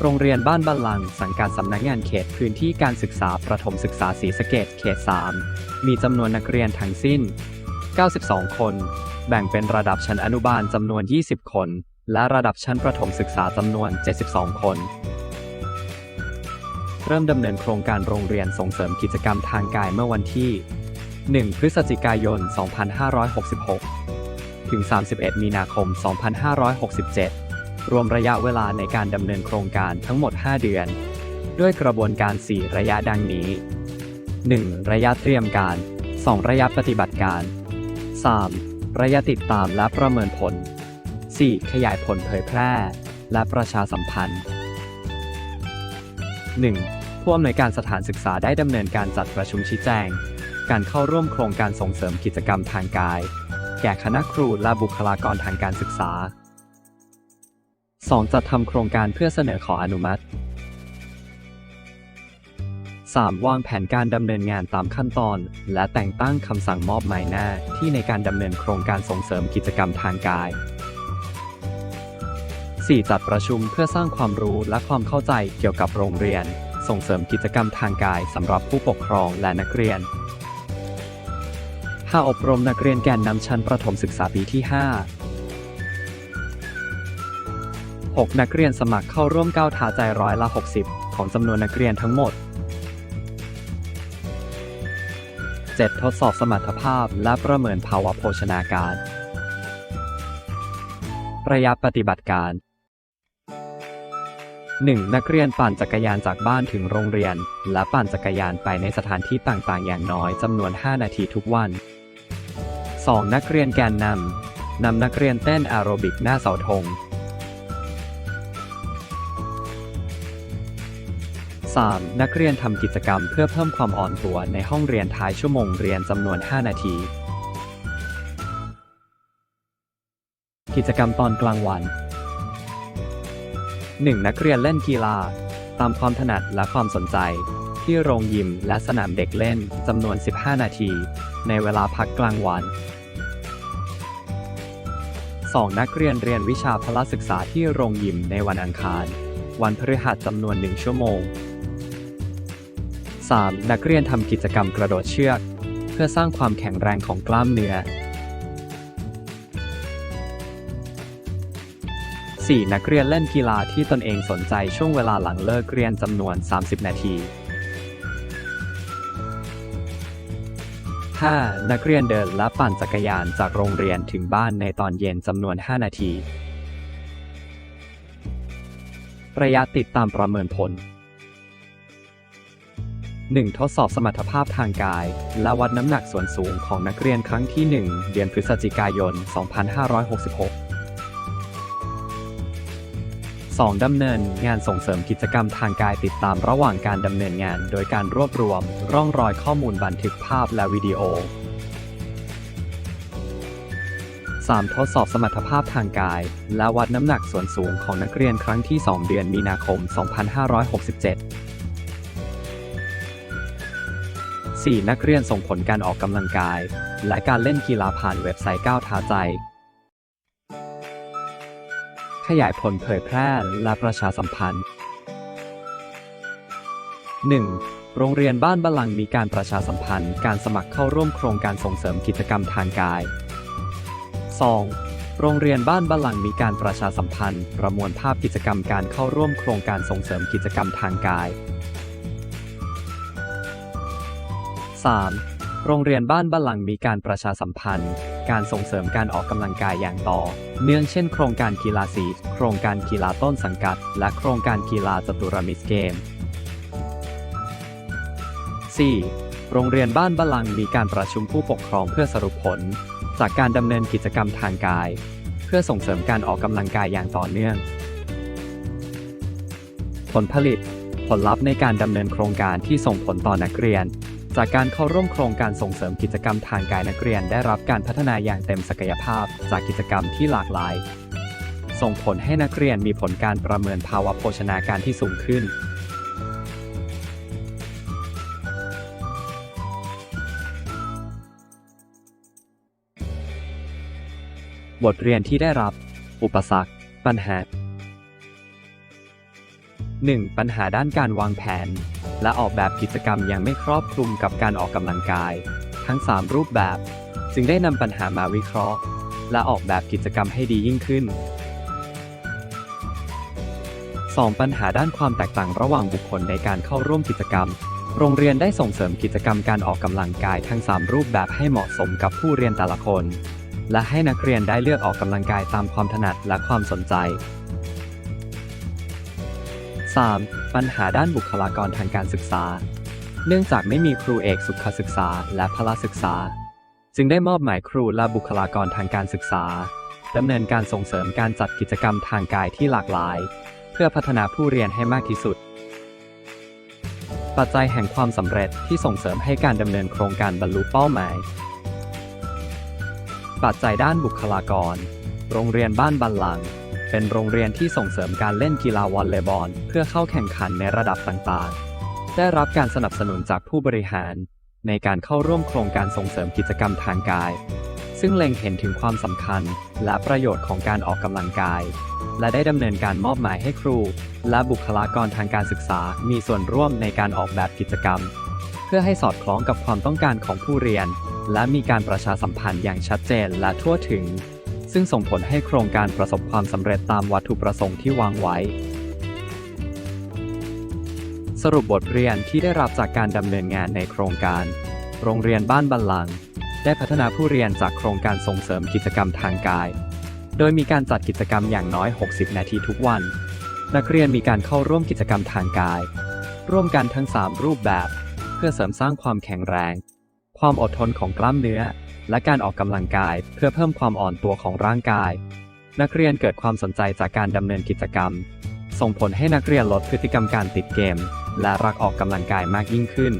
โรงเรียนบ้านบัลลังสังกัดสำนักงานเขตพื้นที่การศึกษาประถมศึกษาศรีสะเกดเขต 3 มีจำนวนนักเรียนทั้งสิ้น 92 คน แบ่งเป็นระดับชั้นอนุบาลจำนวน 20 คน และระดับชั้นประถมศึกษาจำนวน 72 คน เริ่มดำเนินโครงการโรงเรียนส่งเสริมกิจกรรมทางกายเมื่อวันที่ 1 พฤศจิกายน 2566 ถึง 31 มีนาคม 2567 รวมระยะเวลาในการดำเนินโครงการทั้งหมด 5 เดือน ด้วยกระบวนการ 4 ระยะดังนี้ 1. ระยะเตรียมการ 2. ระยะปฏิบัติการ 3. ระยะติดตามและประเมินผล 4. ขยายผลเผยแพร่ และประชาสัมพันธ์ 1. ผู้อำนวยการสถานศึกษาได้ดำเนินการจัดประชุมชี้แจง การเข้าร่วมโครงการส่งเสริมกิจกรรมทางกาย แก่คณะครูและบุคลากรทางการศึกษา 2. จัดทำโครงการเพื่อเสนอขออนุมัติ 3. วางแผนการดำเนินงานตามขั้นตอน และแต่งตั้งคำสั่งมอบหมายหน้าที่ในการดำเนินโครงการส่งเสริมกิจกรรมทางกาย 4. จัดประชุมเพื่อสร้างความรู้และความเข้าใจเกี่ยวกับโรงเรียน ส่งเสริมกิจกรรมทางกายสำหรับผู้ปกครองและนักเรียน 5. อบรมนักเรียนแกนนำชั้นประถมศึกษาปีที่ 5 6. นักเรียนสมัครเข้าร่วมก้าวท้าใจร้อยละ 60 ของจำนวนนักเรียนทั้งหมด 7. ทดสอบสมรรถภาพและประเมินภาวะโภชนาการ ระยะปฏิบัติการ 1. นักเรียนปั่นจักรยานจากบ้านถึงโรงเรียน และปั่นจักรยานไปในสถานที่ต่างๆ อย่างน้อยจำนวน 5 นาทีทุกวัน 2. นักเรียนแกนนำนำนักเรียนเต้นแอโรบิกหน้าเสาธง 3. นักเรียนทำกิจกรรมเพื่อเพิ่มความอ่อนตัวในห้องเรียนท้ายชั่วโมงเรียนจำนวน 5 นาที กิจกรรมตอนกลางวัน 1. นักเรียนเล่นกีฬา ตามความถนัดและความสนใจ ที่โรงยิมและสนามเด็กเล่นจำนวน 15 นาที ในเวลาพักกลางวัน 2. นักเรียนเรียนวิชาพละศึกษาที่โรงยิมในวันอังคาร วันพฤหัสจำนวน1ชั่วโมง 3. นักเรียนทำกิจกรรมกระโดดเชือก เพื่อสร้างความแข็งแรงของกล้ามเนื้อ 4. นักเรียนเล่นกีฬาที่ตนเองสนใจช่วงเวลาหลังเลิกเรียนจำนวน 30 นาที 5. นักเรียนเดินและปั่นจักรยานจากโรงเรียนถึงบ้านในตอนเย็นจำนวน 5 นาที ระยะติดตามประเมินผล 1. ทดสอบสมรรถภาพทางกาย และวัดน้ำหนักส่วนสูงของนักเรียนครั้งที่ 1 เดือนพฤศจิกายน 2566 2. ดำเนินงานส่งเสริมกิจกรรมทางกายติดตามระหว่างการดำเนินงาน โดยการรวบรวม ร่องรอยข้อมูลบันทึกภาพและวิดีโอ 3. ทดสอบสมรรถภาพทางกาย และวัดน้ำหนักส่วนสูงของนักเรียนครั้งที่ 2 เดือนมีนาคม 2567 4. นักเรียนส่งผลการออกกำลังกาย และการเล่นกีฬาผ่านเว็บไซต์ก้าวท้าใจ ขยายผลเผยแพร่และประชาสัมพันธ์ 1. โรงเรียนบ้านบัลลังมีการประชาสัมพันธ์ การสมัครเข้าร่วมโครงการส่งเสริมกิจกรรมทางกาย 2. โรงเรียนบ้านบัลลังมีการประชาสัมพันธ์ ประมวลภาพกิจกรรมการเข้าร่วมโครงการส่งเสริมกิจกรรมทางกาย 3. โรงเรียนบ้านบัลลังมีการประชาสัมพันธ์ การส่งเสริมการออกกำลังกายอย่างต่อ เนื่องเช่นโครงการกีฬาสี โครงการกีฬาต้นสังกัด และโครงการกีฬาจตุรมิตรเกม 4. โรงเรียนบ้านบัลลังมีการประชุมผู้ปกครองเพื่อสรุปผล จากการดำเนินกิจกรรมทางกาย เพื่อส่งเสริมการออกกำลังกายอย่างต่อเนื่อง ผลผลิต ผลลัพธ์ในการดำเนินโครงการที่ส่งผลต่อนักเรียน จากการเข้าร่วมโครงการส่งเสริมกิจกรรมทางกายนักเรียนได้รับการพัฒนาอย่างเต็มศักยภาพ จากกิจกรรมที่หลากหลาย ส่งผลให้นักเรียนมีผลการประเมินภาวะโภชนาการที่สูงขึ้น บทเรียนที่ได้รับ อุปสรรค ปัญหา 1. ปัญหาด้านการวางแผน และออกแบบกิจกรรมยังไม่ครอบคลุมกับการออกกำลังกาย ทั้ง 3 รูปแบบ จึงได้นำปัญหามาวิเคราะห์ และออกแบบกิจกรรมให้ดียิ่งขึ้น 2. ปัญหาด้านความแตกต่างระหว่างบุคคลในการเข้าร่วมกิจกรรม โรงเรียนได้ส่งเสริมกิจกรรมการออกกำลังกายทั้ง 3 รูปแบบให้เหมาะสมกับผู้เรียนแต่ละคน และให้นักเรียนได้เลือกออกกำลังกายตามความถนัดและความสนใจ 3. ปัญหาด้านบุคลากรทางการศึกษา เนื่องจากไม่มีครูเอกสุขศึกษาและพละศึกษา จึงได้มอบหมายครูและบุคลากรทางการศึกษาดำเนินการส่งเสริมการจัดกิจกรรมทางกายที่หลากหลาย เพื่อพัฒนาผู้เรียนให้มากที่สุด ปัจจัยแห่งความสำเร็จที่ส่งเสริมให้การดำเนินโครงการบรรลุเป้าหมาย ปัจจัยด้านบุคลากร โรงเรียนบ้านบันลัง เป็นโรงเรียนที่ส่งเสริมการเล่นกีฬาวอลเลย์บอลเพื่อเข้าแข่งขันในระดับต่างๆ ได้รับการสนับสนุนจากผู้บริหาร ในการเข้าร่วมโครงการส่งเสริมกิจกรรมทางกาย ซึ่งเล็งเห็นถึงความสำคัญและประโยชน์ของการออกกำลังกาย และได้ดำเนินการมอบหมายให้ครู และบุคลากรทางการศึกษามีส่วนร่วมในการออกแบบกิจกรรม เพื่อให้สอดคล้องกับความต้องการของผู้เรียน และมีการประชาสัมพันธ์อย่างชัดเจนและทั่วถึง ซึ่งส่งผลให้โครงการประสบความสำเร็จตามวัตถุประสงค์ที่วางไว้ สรุปบทเรียนที่ได้รับจากการดำเนินงานในโครงการ โรงเรียนบ้านบันลังก์ได้พัฒนาผู้เรียนจากโครงการส่งเสริมกิจกรรมทางกาย โดยมีการจัดกิจกรรมอย่างน้อย 60 นาทีทุกวัน นักเรียนมีการเข้าร่วมกิจกรรมทางกาย ร่วมกันทั้ง 3 รูปแบบ เพื่อเสริมสร้างความแข็งแรง ความอดทนของกล้ามเนื้อ และการออกกำลังกายเพื่อเพิ่มความอ่อนตัวของร่างกาย นักเรียนเกิดความสนใจจากการดำเนินกิจกรรม ส่งผลให้นักเรียนลดพฤติกรรมการติดเกม และรักออกกำลังกายมากยิ่งขึ้น